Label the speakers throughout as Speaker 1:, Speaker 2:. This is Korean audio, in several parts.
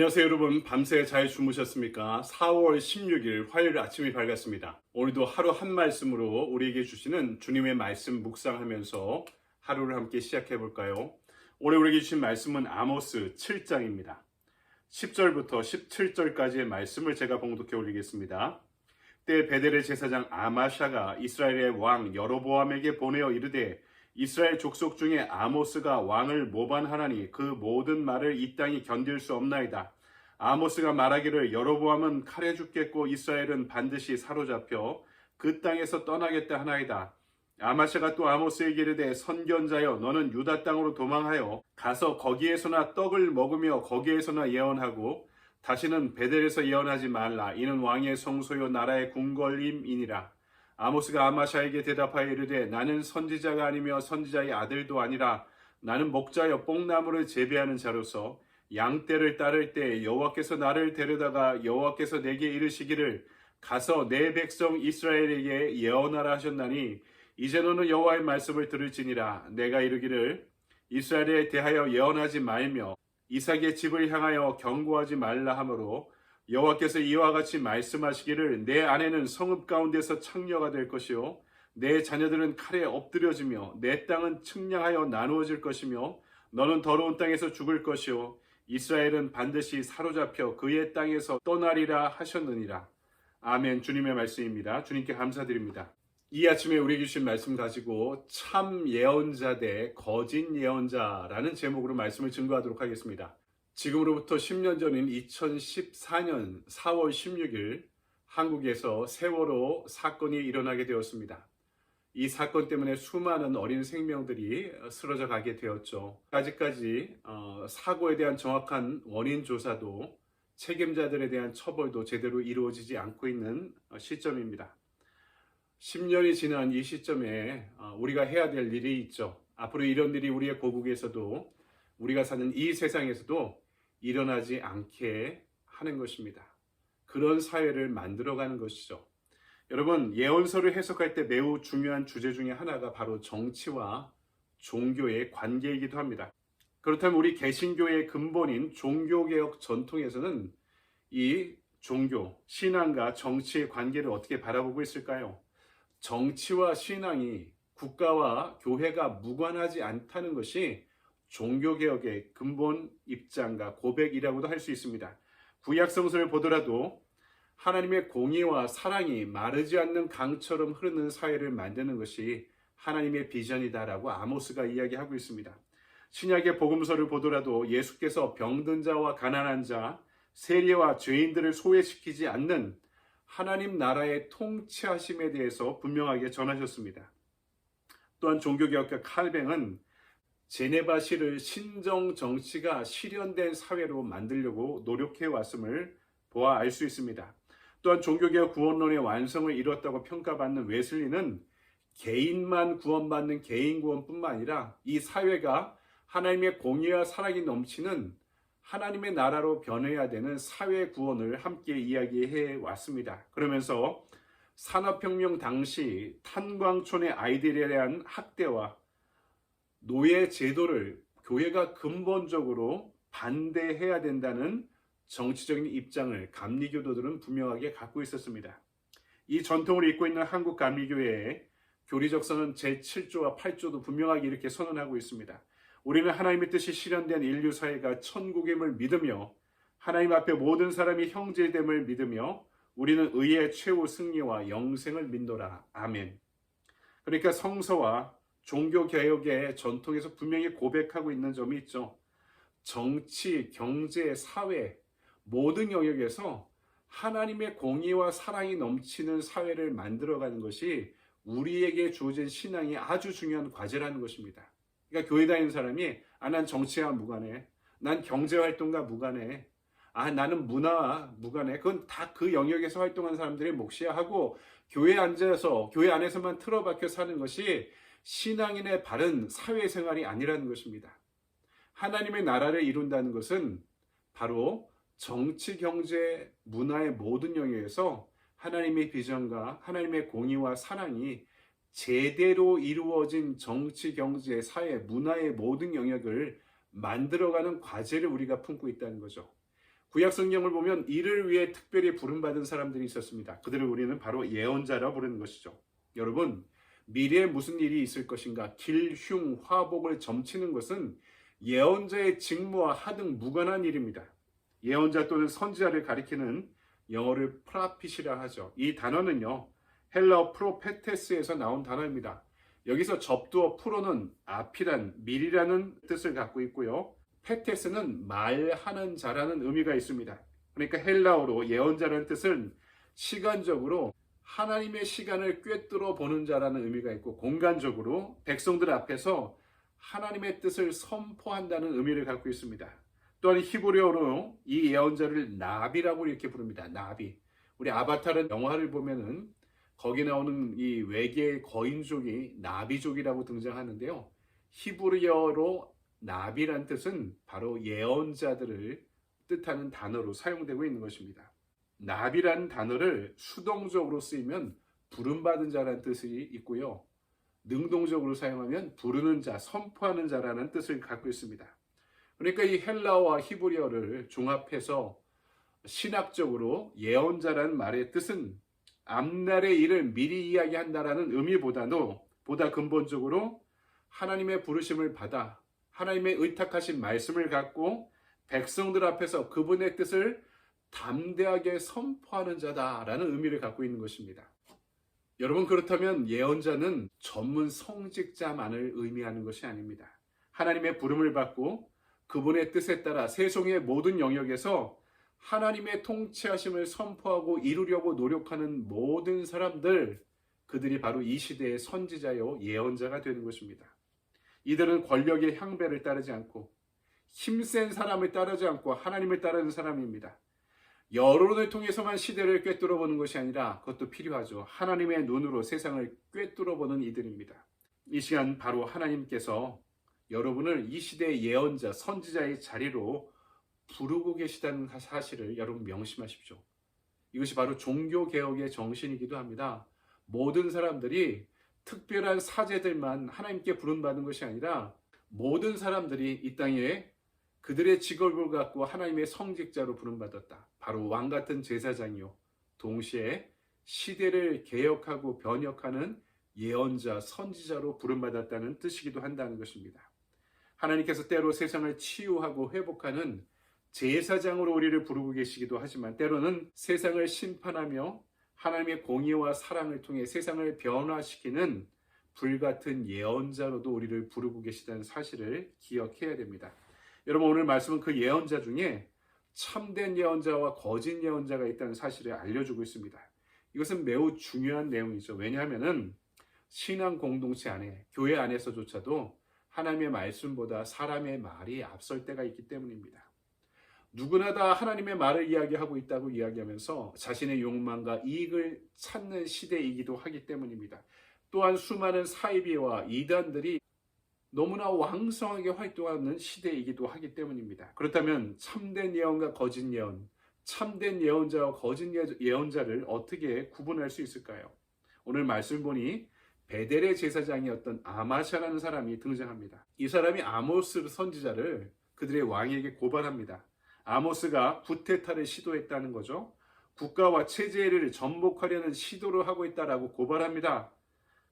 Speaker 1: 안녕하세요 여러분 밤새 잘 주무셨습니까? 4월 16일 화요일 아침이 밝았습니다. 오늘도 하루 한 말씀으로 우리에게 주시는 주님의 말씀 묵상하면서 하루를 함께 시작해 볼까요? 오늘 우리에게 주신 말씀은 아모스 7장입니다. 10절부터 17절까지의 말씀을 제가 봉독해 올리겠습니다. 때 베델의 제사장 아마샤가 이스라엘의 왕 여로보암에게 보내어 이르되 이스라엘 족속 중에 아모스가 왕을 모반하나니 그 모든 말을 이 땅이 견딜 수 없나이다. 아모스가 말하기를 여로보암은 칼에 죽겠고 이스라엘은 반드시 사로잡혀 그 땅에서 떠나겠다 하나이다. 아마샤가 또 아모스에게 이르되 선견자여 너는 유다 땅으로 도망하여 가서 거기에서나 떡을 먹으며 거기에서나 예언하고 다시는 베델에서 예언하지 말라 이는 왕의 성소요 나라의 궁궐임이니라. 아모스가 아마샤에게 대답하여 이르되 나는 선지자가 아니며 선지자의 아들도 아니라 나는 목자여 뽕나무를 재배하는 자로서 양떼를 따를 때 여호와께서 나를 데려다가 여호와께서 내게 이르시기를 가서 내 백성 이스라엘에게 예언하라 하셨나니 이제 너는 여호와의 말씀을 들을지니라. 내가 이르기를 이스라엘에 대하여 예언하지 말며 이삭의 집을 향하여 경고하지 말라 하므로 여호와께서 이와 같이 말씀하시기를 내 아내는 성읍 가운데서 창녀가 될 것이요 내 자녀들은 칼에 엎드려지며 내 땅은 측량하여 나누어질 것이며 너는 더러운 땅에서 죽을 것이요 이스라엘은 반드시 사로잡혀 그의 땅에서 떠나리라 하셨느니라. 아멘. 주님의 말씀입니다. 주님께 감사드립니다. 이 아침에 우리에게 주신 말씀 가지고 참 예언자 대 거짓 예언자라는 제목으로 말씀을 증거하도록 하겠습니다. 지금으로부터 10년 전인 2014년 4월 16일 한국에서 세월호 사건이 일어나게 되었습니다. 이 사건 때문에 수많은 어린 생명들이 쓰러져 가게 되었죠. 아직까지 어, 사고에 대한 정확한 원인 조사도 책임자들에 대한 처벌도 제대로 이루어지지 않고 있는 어, 시점입니다. 10년이 지난 이 시점에 어, 우리가 해야 될 일이 있죠. 앞으로 이런 일이 우리의 고국에서도 우리가 사는 이 세상에서도 일어나지 않게 하는 것입니다. 그런 사회를 만들어가는 것이죠. 여러분, 예언서를 해석할 때 매우 중요한 주제 중에 하나가 바로 정치와 종교의 관계이기도 합니다. 그렇다면 우리 개신교의 근본인 종교개혁 전통에서는 이 종교, 신앙과 정치의 관계를 어떻게 바라보고 있을까요? 정치와 신앙이 국가와 교회가 무관하지 않다는 것이 종교개혁의 근본 입장과 고백이라고도 할 수 있습니다. 구약성서를 보더라도 하나님의 공의와 사랑이 마르지 않는 강처럼 흐르는 사회를 만드는 것이 하나님의 비전이다라고 아모스가 이야기하고 있습니다. 신약의 복음서를 보더라도 예수께서 병든 자와 가난한 자, 세리와 죄인들을 소외시키지 않는 하나님 나라의 통치하심에 대해서 분명하게 전하셨습니다. 또한 종교개혁가 칼뱅은 제네바시를 신정 정치가 실현된 사회로 만들려고 노력해 왔음을 보아 알 수 있습니다. 또한 종교개혁 구원론의 완성을 이뤘다고 평가받는 웨슬리는 개인만 구원받는 개인 구원뿐만 아니라 이 사회가 하나님의 공의와 사랑이 넘치는 하나님의 나라로 변해야 되는 사회 구원을 함께 이야기해 왔습니다. 그러면서 산업혁명 당시 탄광촌의 아이들에 대한 학대와 노예 제도를 교회가 근본적으로 반대해야 된다는 정치적인 입장을 감리교도들은 분명하게 갖고 있었습니다. 이 전통을 잇고 있는 한국 감리교회의 교리적서는 제7조와 8조도 분명하게 이렇게 선언하고 있습니다. 우리는 하나님의 뜻이 실현된 인류 사회가 천국임을 믿으며 하나님 앞에 모든 사람이 형제됨을 믿으며 우리는 의의 최후 승리와 영생을 믿노라. 아멘. 그러니까 성서와 종교 개혁의 전통에서 분명히 고백하고 있는 점이 있죠. 정치, 경제, 사회 모든 영역에서 하나님의 공의와 사랑이 넘치는 사회를 만들어가는 것이 우리에게 주어진 신앙이 아주 중요한 과제라는 것입니다. 그러니까 교회 다니는 사람이 아, 난 정치와 무관해. 난 경제활동과 무관해. 아, 나는 문화와 무관해. 그건 다 그 영역에서 활동하는 사람들의 몫이야 하고 교회 앉아서 교회 안에서만 틀어박혀 사는 것이 신앙인의 바른 사회생활이 아니라는 것입니다. 하나님의 나라를 이룬다는 것은 바로 정치, 경제, 문화의 모든 영역에서 하나님의 비전과 하나님의 공의와 사랑이 제대로 이루어진 정치, 경제, 사회, 문화의 모든 영역을 만들어가는 과제를 우리가 품고 있다는 거죠. 구약 성경을 보면 이를 위해 특별히 부름받은 사람들이 있었습니다. 그들을 우리는 바로 예언자라 부르는 것이죠. 여러분, 미래에 무슨 일이 있을 것인가 길, 흉, 화복을 점치는 것은 예언자의 직무와 하등 무관한 일입니다. 예언자 또는 선지자를 가리키는 영어를 프라핏이라 하죠. 이 단어는요. 헬라어 프로페테스에서 나온 단어입니다. 여기서 접두어 프로는 앞이란 미리라는 뜻을 갖고 있고요. 페테스는 말하는 자라는 의미가 있습니다. 그러니까 헬라어로 예언자라는 뜻은 시간적으로 하나님의 시간을 꿰뚫어 보는 자라는 의미가 있고 공간적으로 백성들 앞에서 하나님의 뜻을 선포한다는 의미를 갖고 있습니다. 또한 히브리어로 이 예언자를 나비라고 이렇게 부릅니다. 나비. 우리 아바타는 영화를 보면은 거기 나오는 이 외계 거인족이 나비족이라고 등장하는데요. 히브리어로 나비란 뜻은 바로 예언자들을 뜻하는 단어로 사용되고 있는 것입니다. 나비라는 단어를 수동적으로 쓰이면 부름받은 자라는 뜻이 있고요. 능동적으로 사용하면 부르는 자, 선포하는 자라는 뜻을 갖고 있습니다. 그러니까 이 헬라어와 히브리어를 종합해서 신학적으로 예언자라는 말의 뜻은 앞날의 일을 미리 이야기한다라는 의미보다도 보다 근본적으로 하나님의 부르심을 받아 하나님의 의탁하신 말씀을 갖고 백성들 앞에서 그분의 뜻을 담대하게 선포하는 자다라는 의미를 갖고 있는 것입니다. 여러분 그렇다면 예언자는 전문 성직자만을 의미하는 것이 아닙니다. 하나님의 부름을 받고 그분의 뜻에 따라 세상의 모든 영역에서 하나님의 통치하심을 선포하고 이루려고 노력하는 모든 사람들, 그들이 바로 이 시대의 선지자요 예언자가 되는 것입니다. 이들은 권력의 향배를 따르지 않고 힘센 사람을 따르지 않고 하나님을 따르는 사람입니다. 여론을 통해서만 시대를 꿰뚫어 보는 것이 아니라 그것도 필요하죠. 하나님의 눈으로 세상을 꿰뚫어 보는 이들입니다. 이 시간 바로 하나님께서 여러분을 이 시대의 예언자, 선지자의 자리로 부르고 계시다는 사실을 여러분 명심하십시오. 이것이 바로 종교개혁의 정신이기도 합니다. 모든 사람들이 특별한 사제들만 하나님께 부름받는 것이 아니라 모든 사람들이 이 땅에 그들의 직업을 갖고 하나님의 성직자로 부름받았다. 바로 왕 같은 제사장이요. 동시에 시대를 개혁하고 변혁하는 예언자, 선지자로 부름받았다는 뜻이기도 한다는 것입니다. 하나님께서 때로 세상을 치유하고 회복하는 제사장으로 우리를 부르고 계시기도 하지만 때로는 세상을 심판하며 하나님의 공의와 사랑을 통해 세상을 변화시키는 불같은 예언자로도 우리를 부르고 계시다는 사실을 기억해야 됩니다. 여러분 오늘 말씀은 그 예언자 중에 참된 예언자와 거짓 예언자가 있다는 사실을 알려주고 있습니다. 이것은 매우 중요한 내용이죠. 왜냐하면은 신앙 공동체 안에 교회 안에서조차도 하나님의 말씀보다 사람의 말이 앞설 때가 있기 때문입니다. 누구나 다 하나님의 말을 이야기하고 있다고 이야기하면서 자신의 욕망과 이익을 찾는 시대이기도 하기 때문입니다. 또한 수많은 사이비와 이단들이 너무나 왕성하게 활동하는 시대이기도 하기 때문입니다. 그렇다면 참된 예언과 거짓 예언, 참된 예언자와 거짓 예언자를 어떻게 구분할 수 있을까요? 오늘 말씀 보니 베델의 제사장이었던 아마샤라는 사람이 등장합니다. 이 사람이 아모스 선지자를 그들의 왕에게 고발합니다. 아모스가 구테타를 시도했다는 거죠. 국가와 체제를 전복하려는 시도를 하고 있다라고 고발합니다.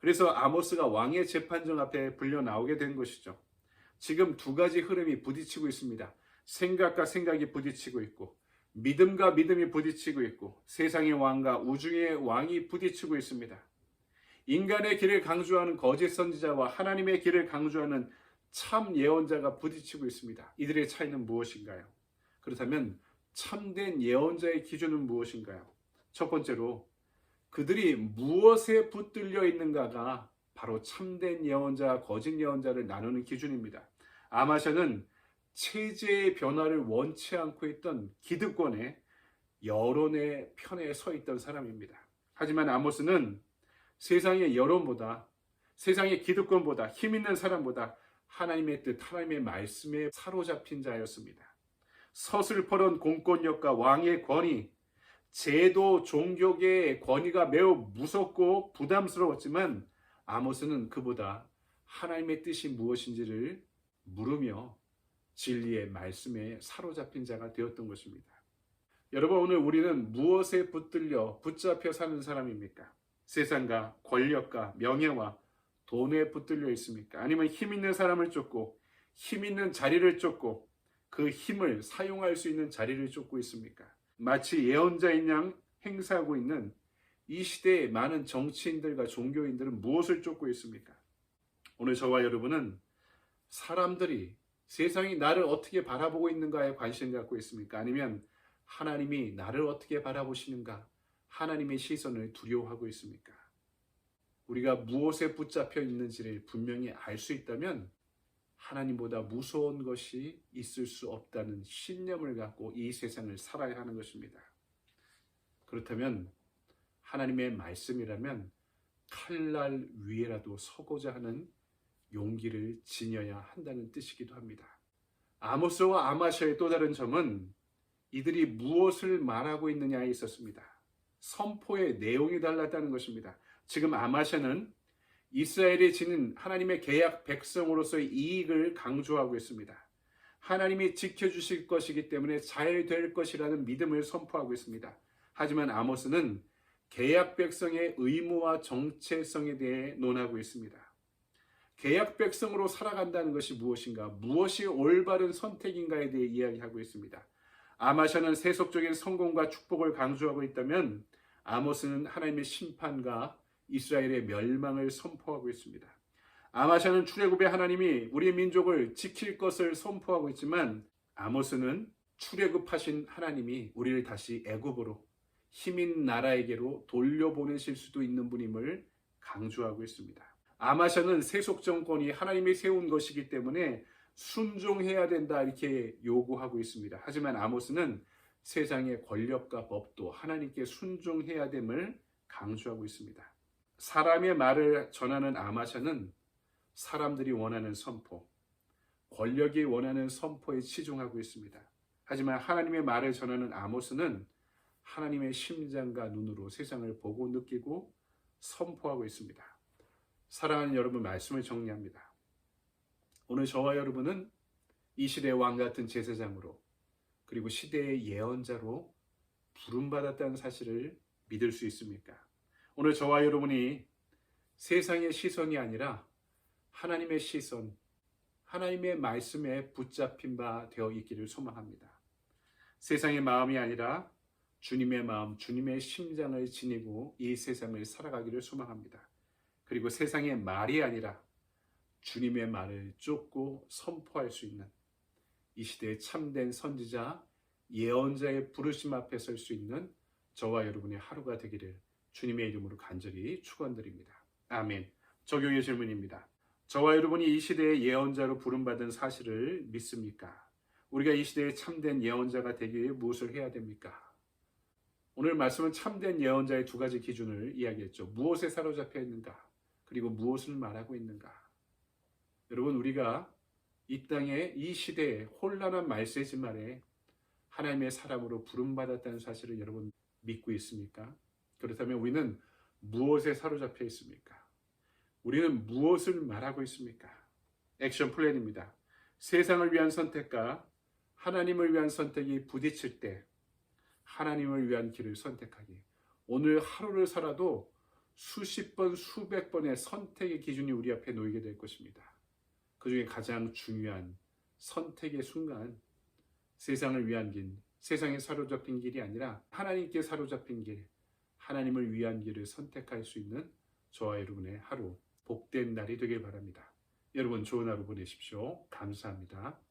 Speaker 1: 그래서 아모스가 왕의 재판정 앞에 불려 나오게 된 것이죠. 지금 두 가지 흐름이 부딪히고 있습니다. 생각과 생각이 부딪히고 있고, 믿음과 믿음이 부딪히고 있고, 세상의 왕과 우주의 왕이 부딪히고 있습니다. 인간의 길을 강조하는 거짓 선지자와 하나님의 길을 강조하는 참 예언자가 부딪히고 있습니다. 이들의 차이는 무엇인가요? 그렇다면 참된 예언자의 기준은 무엇인가요? 첫 번째로 그들이 무엇에 붙들려 있는가가 바로 참된 예언자, 거짓 예언자를 나누는 기준입니다. 아마샤는 체제의 변화를 원치 않고 있던 기득권의 여론의 편에 서 있던 사람입니다. 하지만 아모스는 세상의 여론보다 세상의 기득권보다 힘 있는 사람보다 하나님의 뜻, 하나님의 말씀에 사로잡힌 자였습니다. 서슬퍼런 공권력과 왕의 권위, 제도 종교계의 권위가 매우 무섭고 부담스러웠지만 아모스는 그보다 하나님의 뜻이 무엇인지를 물으며 진리의 말씀에 사로잡힌 자가 되었던 것입니다. 여러분 오늘 우리는 무엇에 붙들려 붙잡혀 사는 사람입니까? 세상과 권력과 명예와 돈에 붙들려 있습니까? 아니면 힘 있는 사람을 쫓고 힘 있는 자리를 쫓고 그 힘을 사용할 수 있는 자리를 쫓고 있습니까? 마치 예언자인 양 행사하고 있는 이 시대의 많은 정치인들과 종교인들은 무엇을 쫓고 있습니까? 오늘 저와 여러분은 사람들이 세상이 나를 어떻게 바라보고 있는가에 관심 갖고 있습니까? 아니면 하나님이 나를 어떻게 바라보시는가? 하나님의 시선을 두려워하고 있습니까? 우리가 무엇에 붙잡혀 있는지를 분명히 알 수 있다면 하나님보다 무서운 것이 있을 수 없다는 신념을 갖고 이 세상을 살아야 하는 것입니다. 그렇다면 하나님의 말씀이라면 칼날 위에라도 서고자 하는 용기를 지녀야 한다는 뜻이기도 합니다. 아모스와 아마샤의 또 다른 점은 이들이 무엇을 말하고 있느냐에 있었습니다. 선포의 내용이 달랐다는 것입니다. 지금 아마샤는 이스라엘이 지닌 하나님의 계약 백성으로서의 이익을 강조하고 있습니다. 하나님이 지켜주실 것이기 때문에 잘 될 것이라는 믿음을 선포하고 있습니다. 하지만 아모스는 계약 백성의 의무와 정체성에 대해 논하고 있습니다. 계약 백성으로 살아간다는 것이 무엇인가, 무엇이 올바른 선택인가에 대해 이야기하고 있습니다. 아마샤는 세속적인 성공과 축복을 강조하고 있다면 아모스는 하나님의 심판과 이스라엘의 멸망을 선포하고 있습니다. 아마샤는 출애굽의 하나님이 우리 민족을 지킬 것을 선포하고 있지만 아모스는 출애굽하신 하나님이 우리를 다시 애굽으로 힘인 나라에게로 돌려보내실 수도 있는 분임을 강조하고 있습니다. 아마샤는 세속 정권이 하나님이 세운 것이기 때문에 순종해야 된다 이렇게 요구하고 있습니다. 하지만 아모스는 세상의 권력과 법도 하나님께 순종해야 됨을 강조하고 있습니다. 사람의 말을 전하는 아마샤는 사람들이 원하는 선포, 권력이 원하는 선포에 치중하고 있습니다. 하지만 하나님의 말을 전하는 아모스는 하나님의 심장과 눈으로 세상을 보고 느끼고 선포하고 있습니다. 사랑하는 여러분 말씀을 정리합니다. 오늘 저와 여러분은 이 시대의 왕 같은 제사장으로 그리고 시대의 예언자로 부름받았다는 사실을 믿을 수 있습니까? 오늘 저와 여러분이 세상의 시선이 아니라 하나님의 시선, 하나님의 말씀에 붙잡힌 바 되어 있기를 소망합니다. 세상의 마음이 아니라 주님의 마음, 주님의 심장을 지니고 이 세상을 살아가기를 소망합니다. 그리고 세상의 말이 아니라 주님의 말을 쫓고 선포할 수 있는 이 시대의 참된 선지자, 예언자의 부르심 앞에 설 수 있는 저와 여러분의 하루가 되기를 주님의 이름으로 간절히 축원드립니다. 아멘. 적용의 질문입니다. 저와 여러분이 이 시대의 예언자로 부름받은 사실을 믿습니까? 우리가 이 시대의 참된 예언자가 되기 위해 무엇을 해야 됩니까? 오늘 말씀은 참된 예언자의 두 가지 기준을 이야기했죠. 무엇에 사로잡혀 있는가? 그리고 무엇을 말하고 있는가? 여러분, 우리가 이 땅에 이 시대에 혼란한 말세지 말에 하나님의 사람으로 부름받았다는 사실을 여러분 믿고 있습니까? 그렇다면 우리는 무엇에 사로잡혀 있습니까? 우리는 무엇을 말하고 있습니까? 액션 플랜입니다. 세상을 위한 선택과 하나님을 위한 선택이 부딪힐 때 하나님을 위한 길을 선택하기. 오늘 하루를 살아도 수십 번, 수백 번의 선택의 기준이 우리 앞에 놓이게 될 것입니다. 그 중에 가장 중요한 선택의 순간, 세상을 위한 길, 세상에 사로잡힌 길이 아니라 하나님께 사로잡힌 길, 하나님을 위한 길을 선택할 수 있는 저와 여러분의 하루, 복된 날이 되길 바랍니다. 여러분 좋은 하루 보내십시오. 감사합니다.